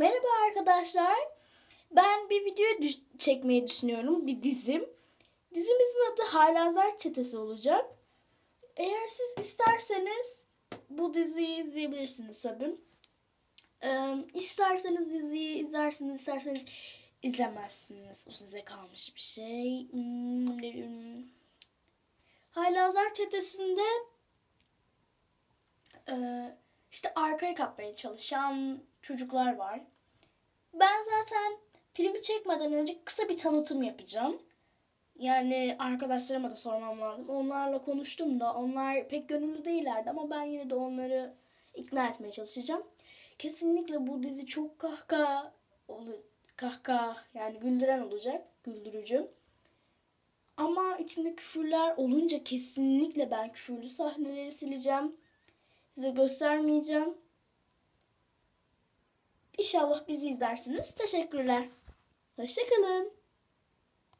Merhaba arkadaşlar. Ben bir video düş- çekmeyi düşünüyorum. Bir dizim. Dizimizin adı Haylazlar Çetesi olacak. Eğer siz isterseniz bu diziyi izleyebilirsiniz tabii. Ee, isterseniz diziyi izlersiniz, isterseniz izlemezsiniz. O size kalmış bir şey. Hmm. Haylazlar Çetesi'nde işte arkaya kapmaya çalışan çocuklar var. Ben zaten filmi çekmeden önce kısa bir tanıtım yapacağım. Yani arkadaşlarıma da sormam lazım. Onlarla konuştum da onlar pek gönüllü değillerdi ama ben yine de onları ikna etmeye çalışacağım. Kesinlikle bu dizi çok kahkaha kahkaha yani güldüren olacak, güldürücü. Ama içinde küfürler olunca kesinlikle ben küfürlü sahneleri sileceğim. Size göstermeyeceğim. İnşallah bizi izlersiniz. Teşekkürler. Hoşçakalın.